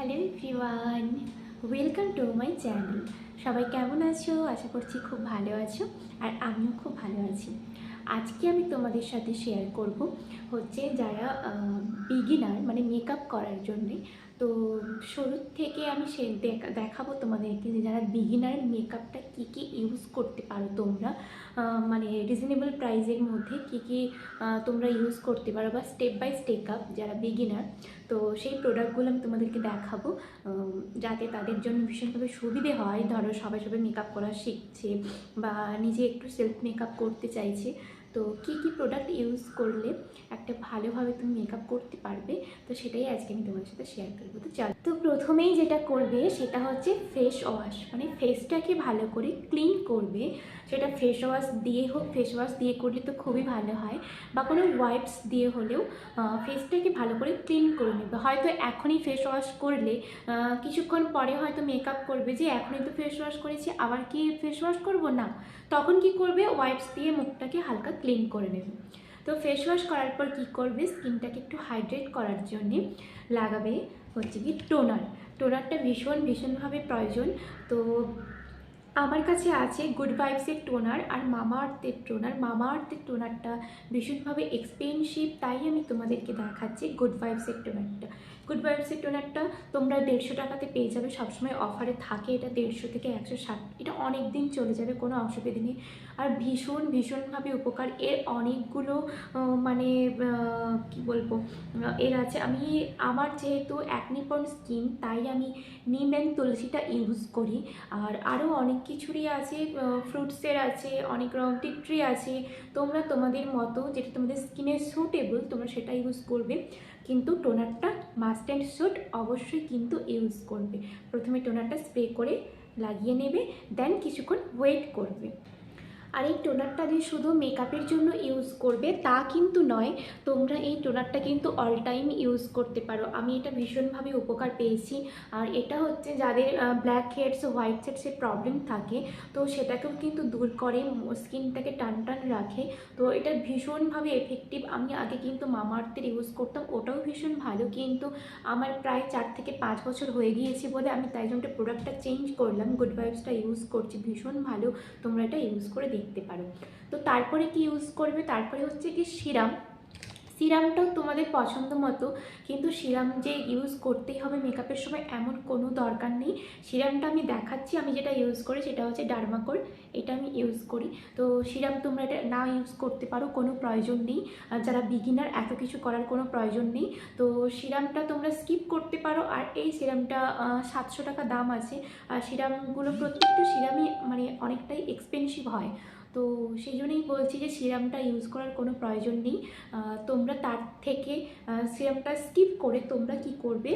Hello everyone, welcome to my channel. সবাই কেমন আছো? আশা করছি খুব ভালো আছো আর আমিও খুব ভালো আছি। আজকে আমি তোমাদের সাথে শেয়ার করব হচ্ছে যারা বিগিনার মানে মেকআপ করার জন্যে। তো শুরুর থেকে আমি সে দেখা- দেখাবো তোমাদেরকে যে যারা বিগিনার মেকআপটা কী কী ইউজ করতে পারো তোমরা। মানে রিজনেবল প্রাইসের মধ্যে কী কী তোমরা ইউজ করতে পারো বা স্টেপ বাই স্টেপ আপ যারা বিগিনার তো সেই প্রোডাক্টগুলো আমি তোমাদেরকে দেখাবো। যাতে তাদের জন্য ভীষণভাবে সুবিধে হয়। ধরো সবাই সবাই মেকআপ করা শিখছে বা নিজে একটু সেলফ মেকআপ করতে চাইছে। তো কী কী প্রোডাক্ট ইউজ করলে একটা ভালোভাবে তুমি মেকআপ করতে পারবে? তো সেটাই আজকে আমি তোমাদের সাথে শেয়ার করব। তো চল। তো প্রথমেই যেটা করবে সেটা হচ্ছে ফেস ওয়াশ মানে ফেসটাকে ভালো করে ক্লিন করবে। সেটা ফেস ওয়াশ দিয়ে হোক ফেস ওয়াশ দিয়ে করলে তো খুবই ভালো হয়। বা কোনো ওয়াইপস দিয়ে হলেও ফেসটাকে ভালো করে ক্লিন করে নেবে। হয়তো এখনই ফেস ওয়াশ করলে কিছুক্ষণ পরে হয়তো মেকআপ করবে যে, এখনই তো ফেস ওয়াশ করেছি, আবার কি ফেস ওয়াশ করব? না। তখন কি করবে? ওয়াইপস দিয়ে মুখটাকে হালকা ক্লিন করে নেবে। তো ফেস ওয়াশ করার পর কি করবে? স্কিনটাকে একটু হাইড্রেট করার জন্যে লাগাবে হচ্ছে কি টোনার টোনারটা ভীষণ, ভীষণভাবে প্রয়োজন। তো আমার কাছে আছে গুড ভাইবসের টোনার আর মামা আর্থের টোনার মামা আর্থের টোনারটা ভীষণভাবে এক্সপেন্সিভ তাই আমি তোমাদেরকে দেখাচ্ছি গুড ভাইবসের টোনারটা গুড ভাইবসের টোনারটা তোমরা দেড়শো টাকাতে পেয়ে যাবে। সবসময় অফারে থাকে এটা দেড়শো থেকে একশো ষাট। এটা অনেক দিন চলে যাবে, কোনো অসুবিধে নেই। আর ভীষণ, ভীষণভাবে উপকার। এর অনেকগুলো মানে কি বলব? এর আছে। আমি, আমার যেহেতু অ্যাকনিপন স্কিন তাই আমি নিম অ্যান্ড তুলসীটা ইউজ করি। আর আরও অনেক কিছুরই আছে ফ্রুটসের আছে, অনেক রকম টিট্রি আছে। তোমরা তোমাদের মতো যেটা তোমাদের স্কিনে সুটেবল তোমরা সেটা ইউজ করবে। কিন্তু টোনারটা মাস্ট অ্যান্ড শুট অবশ্যই কিন্তু ইউজ করবে। প্রথমে টোনারটা স্প্রে করে লাগিয়ে নেবে দেন কিছুক্ষণ ওয়েট করবে। আর এই টোনারটা যে শুধু মেকআপের জন্য ইউজ করবে তা কিন্তু নয়, তোমরা এই টোনারটা কিন্তু অল টাইম ইউজ করতে পারো। আমি এটা ভীষণভাবে উপকার পেয়েছি। আর এটা হচ্ছে যাদের ব্ল্যাক হেডস হোয়াইট হেডসের প্রবলেম থাকে, তো সেটাকেও কিন্তু দূর করে স্কিনটাকে টান টান রাখে। তো এটা ভীষণভাবে এফেক্টিভ আমি আগে কিন্তু মামাআর্থের ইউজ করতাম, ওটাও ভীষণ ভালো। কিন্তু আমার প্রায় চার থেকে পাঁচ বছর হয়ে গিয়েছে বলে আমি তাই জন্য প্রোডাক্টটা চেঞ্জ করলাম। গুড ভাইবসটা ইউজ করছি, ভীষণ ভালো। তোমরা এটা ইউজ করে দেখতে পারো। তো তারপরে কি ইউজ করবে? তারপরে হচ্ছে কি সিরাম। সিরামটাও তোমাদের পছন্দ মতো, কিন্তু সিরাম যে ইউজ করতেই হবে মেকআপের সময় এমন কোনো দরকার নেই। সিরামটা আমি দেখাচ্ছি, আমি যেটা ইউজ করি সেটা হচ্ছে ডার্মাকোল, এটা আমি ইউজ করি। তো সিরাম তোমরা এটা না ইউজ করতে পারো, কোনো প্রয়োজন নেই। যারা বিগিনার এত কিছু করার কোনো প্রয়োজন নেই। তো সিরামটা তোমরা স্কিপ করতে পারো, আর এই সিরামটা সাতশো টাকা দাম আছে। আর সিরামগুলো প্রত্যেকটা সিরামই মানে অনেকটাই এক্সপেন্সিভ হয়। তো সেই জন্যই বলছি যে সিরামটা ইউজ করার কোনো প্রয়োজন নেই। তোমরা তার থেকে সিরামটা স্কিপ করে তোমরা কি করবে?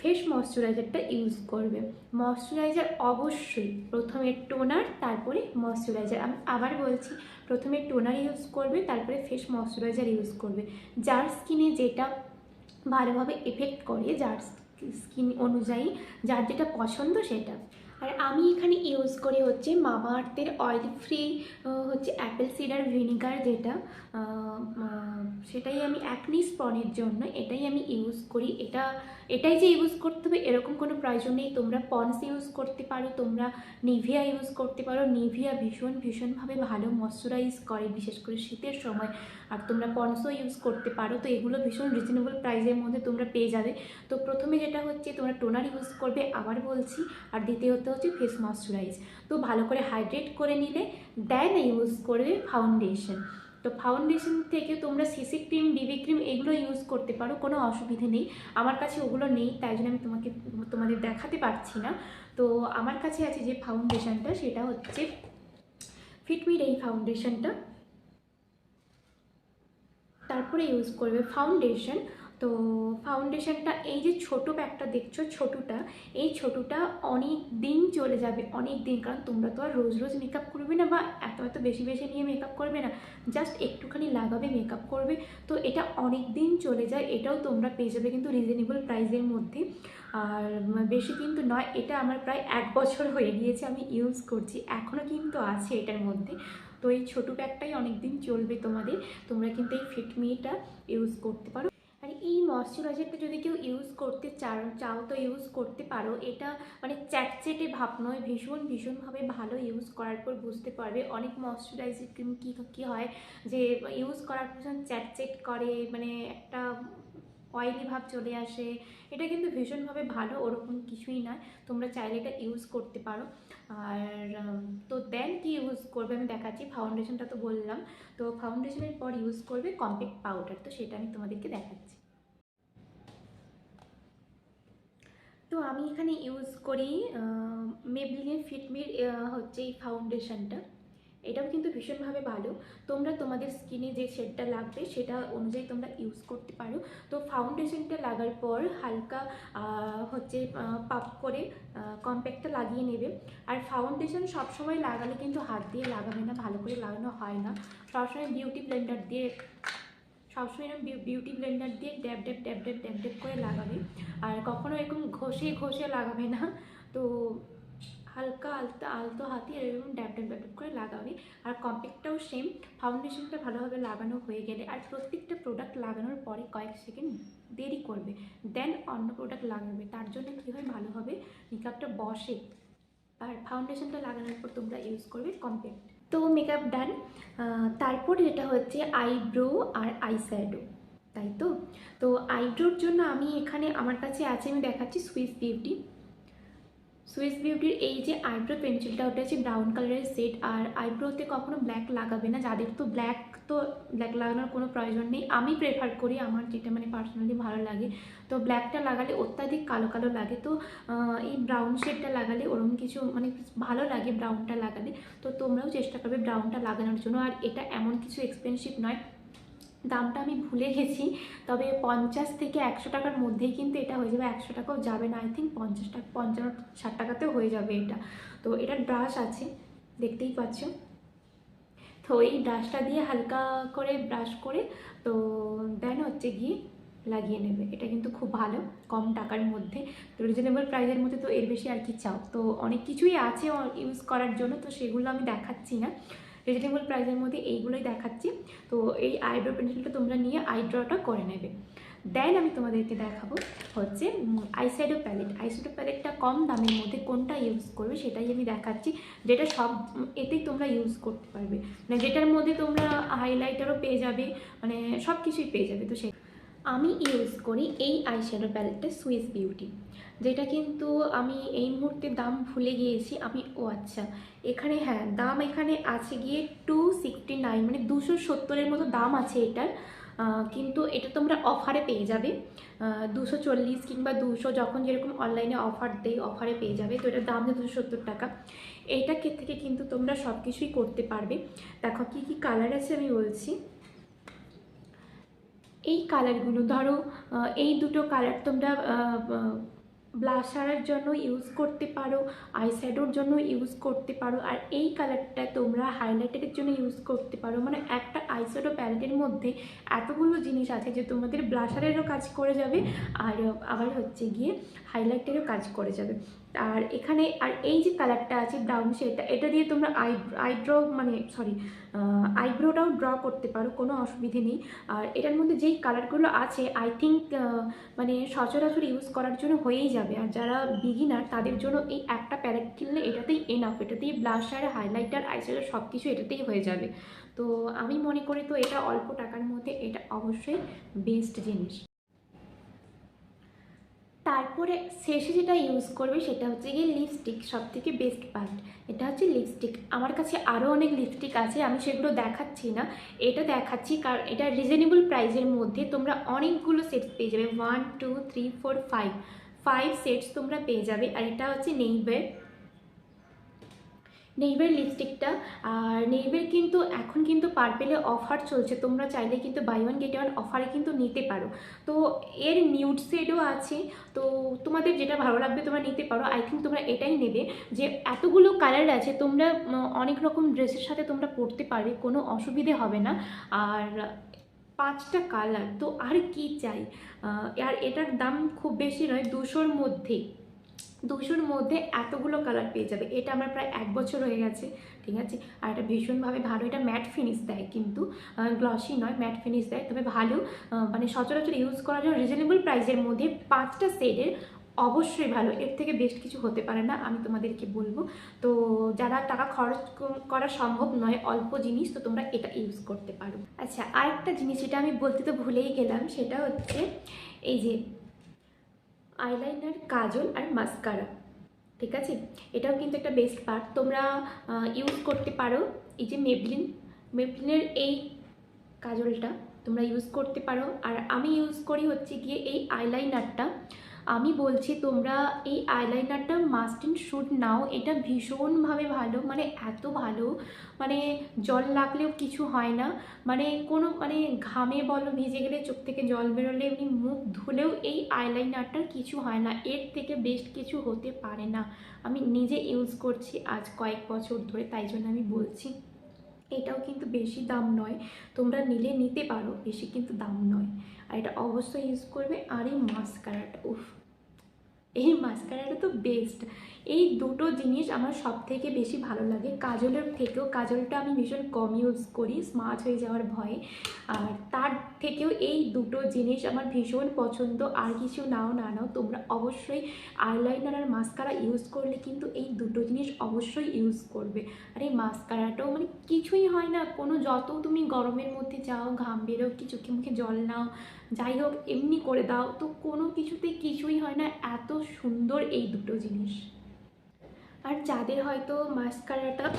ফেস ময়শ্চারাইজারটা ইউজ করবে। ময়শ্চারাইজার অবশ্যই প্রথমে টোনার তারপরে ময়শ্চারাইজার আমি আবার বলছি, প্রথমে টোনার ইউজ করবে, তারপরে ফেস ময়শ্চারাইজার ইউজ করবে। যার স্কিনে যেটা ভালোভাবে এফেক্ট করে, যার স্কিন অনুযায়ী, যার যেটা পছন্দ সেটা। আর আমি এখানে ইউজ করি হচ্ছে মামা আর্থের অয়েল ফ্রি হচ্ছে অ্যাপেল সিডার ভিনিগার যেটা সেটাই আমি অ্যাকনি স্পনের জন্য এটাই আমি ইউজ করি। এটা, এটাই যে ইউজ করতে হবে এরকম কোনো প্রয়োজন নেই। তোমরা পন্স ইউজ করতে পারো, তোমরা নিভিয়া ইউজ করতে পারো। নিভিয়া ভীষণ, ভীষণভাবে ভালো ময়শ্চারাইজ করে, বিশেষ করে শীতের সময়। আর তোমরা পন্সও ইউজ করতে পারো। তো এগুলো ভীষণ রিজনেবল প্রাইসের মধ্যে তোমরা পেয়ে যাবে। তো প্রথমে যেটা হচ্ছে, তোমরা টোনার ইউজ করবে, আবার বলছি। আর দ্বিতীয়ত হচ্ছে ফেস ময়শ্চারাইজ তো ভালো করে হাইড্রেট করে নিলে দেন ইউজ করবে ফাউন্ডেশন তো ফাউন্ডেশন থেকে তোমরা সিসি ক্রিম বিবি ক্রিম এগুলো ইউজ করতে পারো, কোনো অসুবিধে নেই। আমার কাছে ওগুলো নেই, তাই জন্য আমি তোমাকে, তোমাদের দেখাতে পারছি না। তো আমার কাছে আছে যে ফাউন্ডেশনটা সেটা হচ্ছে ফিটমির এই ফাউন্ডেশনটা তারপরে ইউজ করবে ফাউন্ডেশন তো ফাউন্ডেশনটা এই যে ছোটো ব্যাগটা দেখছ, ছোটোটা, এই ছোটোটা অনেক দিন চলে যাবে, অনেক দিন। কারণ তোমরা তো আর রোজ রোজ মেকআপ করবে না বা এত এত বেশি বেশি নিয়ে মেকআপ করবে না। জাস্ট একটুখানি লাগাবে মেকআপ করবে। তো এটা অনেক দিন চলে যায়, এটাও তোমরা পেয়ে যাবে কিন্তু রিজনেবল প্রাইসের মধ্যে। আর বেশি কিন্তু নয়, এটা আমার প্রায় এক বছর হয়ে গিয়েছে আমি ইউজ করছি। এখনও কিন্তু আছে এটার মধ্যে। তো এই ছোটো ব্যাগটাই অনেক দিন চলবে তোমাদের। তোমরা কিন্তু এই ফিটমিটা ইউজ করতে পারো। আর এই ময়শ্চারাইজারটা যদি কেউ ইউজ করতে চাও চাও তো ইউজ করতে পারো। এটা মানে চ্যাটচ্যাটে ভাব নয়, ভীষণ, ভীষণভাবে ভালো ইউজ করার পর বুঝতে পারবে অনেক ময়শ্চারাইজার ক্রিম কী কী হয় যে ইউজ করার পর চ্যাটচেট করে মানে একটা অয়েলি ভাব চলে আসে। এটা কিন্তু ভীষণভাবে ভালো, ওরকম কিছুই নয়। তোমরা চাইলে এটা ইউজ করতে পারো। আর তো দেন কি ইউজ করবে আমি দেখাচ্ছি। ফাউন্ডেশনটা তো বললাম। তো ফাউন্ডেশনের পর ইউজ করবে কম্প্যাক্ট পাউডার তো সেটা আমি তোমাদেরকে দেখাচ্ছি। তো আমি এখানে ইউজ করি মেবলিনের ফিটমির হচ্ছে এই ফাউন্ডেশনটা এটাও কিন্তু ভীষণভাবে ভালো। তোমরা তোমাদের স্কিনে যে শেডটা লাগবে, সেটা অনুযায়ী তোমরা ইউজ করতে পারো। তো ফাউন্ডেশনটা লাগার পর হালকা হচ্ছে পাপ করে কম্প্যাক্টটা লাগিয়ে নেবে। আর ফাউন্ডেশন সবসময় লাগালে কিন্তু হাত দিয়ে লাগাবে না, ভালো করে লাগানো হয় না। সবসময় বিউটি ব্লেন্ডার দিয়ে, সবসময় এরকম বিউটি ব্লেন্ডার দিয়ে ড্যাব ড্যাব ড্যাব ড্যাব ড্যাব ড্যাব করে লাগাবে। আর কখনো এরকম ঘষে ঘষে লাগাবে না। তো হালকা আলতো আলতো হাতে এরকম ড্যাব ড্যাব ড্যাব করে লাগাবে আর কম্প্যাক্টটাও সেম ফাউন্ডেশনটা ভালোভাবে লাগানো হয়ে গেলে আর প্রত্যেকটা প্রোডাক্ট লাগানোর পরে কয়েক সেকেন্ড দেরি করবে দেন অন্য প্রোডাক্ট লাগাবে। তার জন্য কী হয়? ভালোভাবে মেকআপটা বসে। আর ফাউন্ডেশনটা লাগানোর পর তোমরা ইউজ করবে কম্প্যাক্ট তো মেকআপ ডান তারপর যেটা হচ্ছে আইব্রো আর আইশ্যাডো তাই তো? তো আইব্রোর জন্য আমি এখানে আমার কাছে আছে, আমি দেখাচ্ছি সুইস বিউটি সুইস বিউটির এই যে আইব্রো পেন্সিলটা ওটা হচ্ছে ব্রাউন কালারের সেট আর আইব্রোতে কখনো ব্ল্যাক লাগাবে না। যাদের তো ব্ল্যাক তো ব্ল্যাক লাগানোর কোনো প্রয়োজন নেই। আমি প্রেফার করি, আমার যেটা মানে পার্সোনালি ভালো লাগে। তো ব্ল্যাকটা লাগালে অত্যাধিক কালো কালো লাগে। তো এই ব্রাউন শেডটা লাগালে ওরকম কিছু মানে ভালো লাগে ব্রাউনটা লাগালে। তো তোমরাও চেষ্টা করবে ব্রাউনটা লাগানোর জন্য। আর এটা এমন কিছু এক্সপেন্সিভ নয়। দামটা আমি ভুলে গেছি, তবে পঞ্চাশ থেকে একশো টাকার মধ্যেই কিন্তু এটা হয়ে যাবে, একশো টাকাও যাবে না আই থিঙ্ক পঞ্চাশ টাকা পঞ্চান্ন ষাট টাকাতেও হয়ে যাবে এটা। তো এটার ব্রাশ আছে, দেখতেই পাচ্ছ। তো এই ব্রাশটা দিয়ে হালকা করে ব্রাশ করে, তো দেন হচ্ছে গিয়ে লাগিয়ে নেবে। এটা কিন্তু খুব ভালো, কম টাকার মধ্যে। তো রিজনেবল প্রাইসের মধ্যে তো এর বেশি আর কি চাও। তো অনেক কিছুই আছে ইউজ করার জন্য, তো সেগুলো আমি দেখাচ্ছি না। রিজনেবল প্রাইসের মধ্যে এইগুলোই দেখাচ্ছি। তো এই আইব্রো পেন্সিলটা তোমরা নিয়ে আইড্রটা করে নেবে। দেন আমি তোমাদেরকে দেখাবো হচ্ছে আইশ্যাডো প্যালেট আইশ্যাডো প্যালেটটা কম দামের মধ্যে কোনটা ইউজ করবে সেটাই আমি দেখাচ্ছি। যেটা সব এতেই তোমরা ইউজ করতে পারবে। মানে যেটার মধ্যে তোমরা হাইলাইটারও পেয়ে যাবে মানে সব কিছুই পেয়ে যাবে। তো সে, আমি ইউজ করি এই আইশ্যাডো প্যালেটটা সুইস বিউটি যেটা কিন্তু আমি এই মুহূর্তে দাম ভুলে গিয়েছি। আমি, ও আচ্ছা। এখানে হ্যাঁ দাম এখানে আছে গিয়ে টু সিক্সটি নাইন মানে দুশো সত্তরের মতো দাম আছে এটার। কিন্তু এটা তোমরা অফারে পেয়ে যাবে। দুশো চল্লিশ কিংবা দুশো যখন যেরকম অনলাইনে অফার দেয় অফারে পেয়ে যাবে। তো এটার দাম দুশো সত্তর টাকা। এইটা থেকে কিন্তু তোমরা সব কিছুই করতে পারবে। দেখো, কী কী কালার আছে আমি বলছি। এই কালারগুলো ধরো এই দুটো কালার তোমরা ব্লাশারের জন্য ইউজ করতে পারো আইশ্যাডোর জন্য ইউজ করতে পারো, আর এই কালারটা তোমরা হাইলাইটারের জন্য ইউজ করতে পারো। মানে একটা আইশ্যাডো প্যালেটের মধ্যে এতগুলো জিনিস আছে যে তোমাদের ব্লাশারেরও কাজ করে যাবে, আর আবার হচ্ছে গিয়ে হাইলাইটারেরও কাজ করে যাবে। আর এখানে, আর এই যে কালারটা আছে ব্রাউন শেডটা এটা দিয়ে তোমরা আই আইব্রো মানে সরি আইব্রোটাও ড্র করতে পারো, কোনো অসুবিধে নেই। আর এটার মধ্যে যেই কালারগুলো আছে আই থিঙ্ক মানে সচরাচর ইউজ করার জন্য হয়েই যাবে। আর যারা বিগিনার তাদের জন্য এই একটা প্যালেট কিনলে এটাতেই এনাফ এটাতেই ব্লাশার হাইলাইটার আইশ্যাডো সব কিছু এটাতেই হয়ে যাবে। তো আমি মনে করি তো এটা অল্প টাকার মধ্যে এটা অবশ্যই বেস্ট জিনিস। তারপরে শেষে যেটা ইউজ করবে সেটা হচ্ছে গিয়ে লিপস্টিক সব থেকে বেস্ট পার্ট এটা হচ্ছে লিপস্টিক আমার কাছে আরও অনেক লিপস্টিক আছে, আমি সেগুলো দেখাচ্ছি না। এটা দেখাচ্ছি কারণ এটা রিজনেবল প্রাইসের মধ্যে তোমরা অনেকগুলো সেটস পেয়ে যাবে। One two three four five five sets তোমরা পেয়ে যাবে। আর এটা হচ্ছে নেইবের নেইবের লিপস্টিকটা। আর নেইবের কিন্তু এখন কিন্তু পার্পেলে অফার চলছে। তোমরা চাইলে কিন্তু বাই ওয়ান গেট ওয়ান অফারে কিন্তু নিতে পারো। তো এর নিউড শেডও আছে। তো তোমাদের যেটা ভালো লাগবে তোমরা নিতে পারো। আই থিঙ্ক তোমরা এটাই নেবে যে এতগুলো কালার আছে, তোমরা অনেক রকম ড্রেসের সাথে তোমরা পরতে পারবে, কোনো অসুবিধে হবে না। আর পাঁচটা কালার তো আর কি চাই? আর এটার দাম খুব বেশি নয়, দুশোর মধ্যেই। দুশোর মধ্যে এতগুলো কালার পেয়ে যাবে। এটা আমার প্রায় এক বছর হয়ে গেছে, ঠিক আছে? আর এটা ভীষণভাবে ভালো, এটা ম্যাট ফিনিশ দেয় কিন্তু গ্লসি নয় ম্যাট ফিনিশ দেয়। তবে ভালো মানে সচরাচর ইউজ করার জন্য রিজনেবল প্রাইসের মধ্যে পাঁচটা শেডের অবশ্যই ভালো। এর থেকে বেস্ট কিছু হতে পারে না, আমি তোমাদেরকে বলব। তো যারা টাকা খরচ করা সম্ভব নয়, অল্প জিনিস, তো তোমরা এটা ইউজ করতে পারো। আচ্ছা আরেকটা জিনিস যেটা আমি বলতে তো ভুলেই গেলাম, সেটা হচ্ছে এই যে আইলাইনার কাজল আর মাস্কারা ঠিক আছে? এটাও কিন্তু একটা বেস্ট পার্ট তোমরা ইউজ করতে পারো। এই যে মেবলিন মেবলিনের এই কাজলটা তোমরা ইউজ করতে পারো। আর আমি ইউজ করি হচ্ছে গিয়ে এই আইলাইনারটা আমি বলছি, তোমরা এই আইলাইনারটা মাস্ট ইন শুট নাও। এটা ভীষণভাবে ভালো মানে এত ভালো মানে জল লাগলেও কিছু হয় না। মানে কোনো মানে ঘামে বলো, ভিজে গেলে চোখ থেকে জল বেরোলে, এমনি মুখ ধুলেও এই আইলাইনারটার কিছু হয় না। এর থেকে বেস্ট কিছু হতে পারে না। আমি নিজে ইউজ করছি আজ কয়েক বছর ধরে, তাই জন্য আমি বলছি। এটাও কিন্তু বেশি দাম নয়। তোমরা নিলে নিতে পারো, বেশি কিন্তু দাম নয়। আর এটা অবশ্যই ইউজ করবে। আর এই মাস্কারাটা উফ এই মাস্কারাটা তো বেস্ট এই দুটো জিনিস আমার সব থেকে বেশি ভালো লাগে। কাজলের থেকেও, কাজলটা আমি ভীষণ কম ইউজ করি স্মার্ট হয়ে যাওয়ার ভয়ে। আর তার থেকেও এই দুটো জিনিস আমার ভীষণ পছন্দ। আর কিছু নাও, না নাও, তোমরা অবশ্যই আইলাইনার আর মাস্কারা ইউজ করলে কিন্তু এই দুটো জিনিস অবশ্যই ইউজ করবে। আর এই মাস্কারাটাও মানে কিছুই হয় না, কোনো যত তুমি গরমের মধ্যে যাও, ঘাম বেরো কি চোখে মুখে জল নাও, যাই হোক, এমনি করে দাও, তো কোনো কিছুতে কিছুই হয় না, এত সুন্দর এই দুটো জিনিস। আর যাদের হয়তো মাস্কারাটা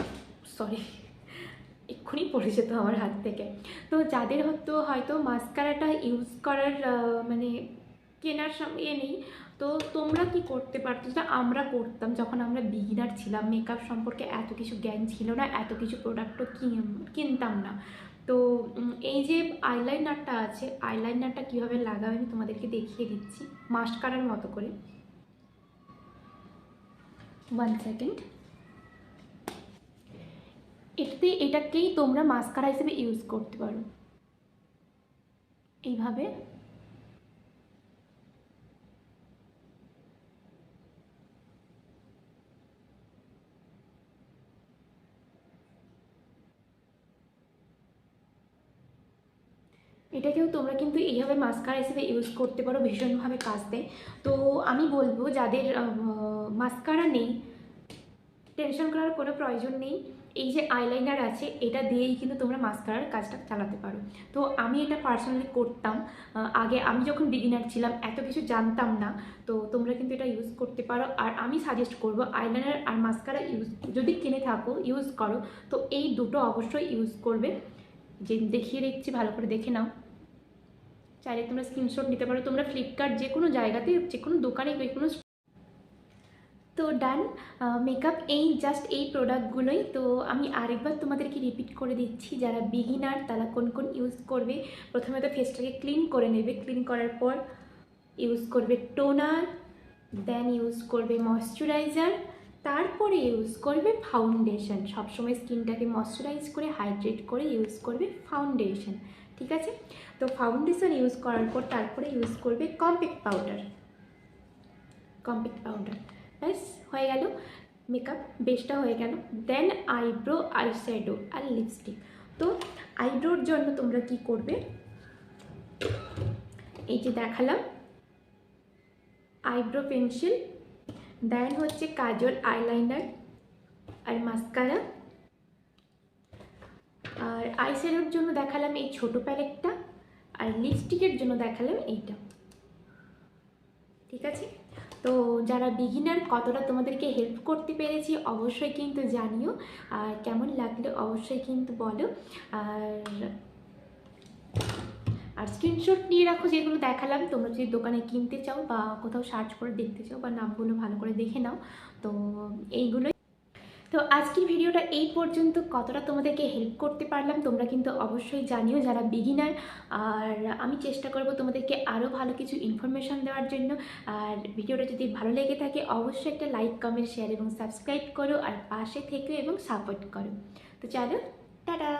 সরি এক্ষুনি পড়ে যেত আমার হাত থেকে। তো যাদের হয়তো হয়তো মাস্কারাটা ইউজ করার মানে কেনার সম- ইয়ে নেই। তো তোমরা কি করতে পারতো? যেটা আমরা করতাম যখন আমরা বিগিনার ছিলাম মেকআপ সম্পর্কে এত কিছু জ্ঞান ছিল না, এত কিছু প্রোডাক্টও কিনতাম না। তো এই যে আইলাইনারটা আছে আইলাইনারটা কীভাবে লাগাবে আমি তোমাদেরকে দেখিয়ে দিচ্ছি মাস্কারার মতো করে। ওয়ান সেকেন্ড এটাতে, এটাকেই তোমরা মাস্কারা হিসেবে ইউজ করতে পারো। এইভাবে। এটাকেও তোমরা কিন্তু এইভাবে মাস্কারা হিসেবে ইউজ করতে পারো ভীষণভাবে কাজ দেয় তো আমি বলব, যাদের মাস্কারা নেই টেনশন করার কোনো প্রয়োজন নেই। এই যে আইলাইনার আছে, এটা দিয়েই কিন্তু তোমরা মাস্কারার কাজটা চালাতে পারো। তো আমি এটা পার্সোনালি করতাম। আগে আমি যখন বিগিনার ছিলাম, এত কিছু জানতাম না। তো তোমরা কিন্তু এটা ইউজ করতে পারো। আর আমি সাজেস্ট করব আইলাইনার আর মাস্কারা ইউজ যদি কিনে থাকো ইউজ করো। তো এই দুটো অবশ্যই ইউজ করবে। যে দেখিয়ে দেখছি ভালো করে দেখে নাও। চাইলে তোমরা স্ক্রিনশট নিতে পারো। তোমরা ফ্লিপকার্ট যে কোনো জায়গাতে, যে কোনো দোকানে, যে কোনো তো ডান মেকআপ এই জাস্ট এই প্রোডাক্টগুলোই তো আমি আরেকবার তোমাদেরকে রিপিট করে দিচ্ছি, যারা বিগিনার তারা কোন কোন ইউজ করবে? প্রথমে তো ফেসটাকে ক্লিন করে নেবে। ক্লিন করার পর ইউজ করবে টোনার দেন ইউজ করবে ময়শ্চারাইজার তারপরে ইউজ করবে ফাউন্ডেশন সবসময় স্কিনটাকে ময়শ্চারাইজ করে হাইড্রেট করে ইউজ করবে ফাউন্ডেশন ঠিক আছে? তো ফাউন্ডেশন ইউজ করার পর তারপরে ইউজ করবে কম্প্যাক্ট পাউডার কম্প্যাক্ট পাউডার ব্যাস হয়ে গেল। মেকআপ বেসটা হয়ে গেল। দেন আইব্রো আই আইশ্যাডো আর লিপস্টিক তো আইব্রোর জন্য তোমরা কি করবে? এই যে দেখালাম। আইব্রো পেন্সিল দেন হচ্ছে কাজল আইলাইনার আর মাস্কারা আর আই আইশ্যাডোর জন্য দেখালাম এই ছোট প্যালেটটা আর লিপস্টিকের জন্য দেখালাম এইটা। ঠিক আছে? তো যারা বিগিনার কতটা তোমাদেরকে হেল্প করতে পেরেছি অবশ্যই কিন্তু জানিও। আর কেমন লাগল অবশ্যই কিন্তু বলো। আর আর স্ক্রিনশট নিয়ে রাখো যেগুলো দেখালাম। তোমরা যদি দোকানে কিনতে চাও বা কোথাও সার্চ করে দেখতে চাও বা নামগুলো ভালো করে দেখে নাও। তো এইগুলোই তো আজকের ভিডিওটা এই পর্যন্ত। কতটা তোমাদেরকে হেল্প করতে পারলাম, তোমরা কিন্তু অবশ্যই জানিও যারা বিগিনার আর আমি চেষ্টা করব তোমাদেরকে আরও ভালো কিছু ইনফরমেশান দেওয়ার জন্য। আর ভিডিওটা যদি ভালো লেগে থাকে, অবশ্যই একটা লাইক কমেন্ট শেয়ার এবং সাবস্ক্রাইব করো। আর পাশে থেকেও এবং সাপোর্ট করো। তো চলো, টাটা!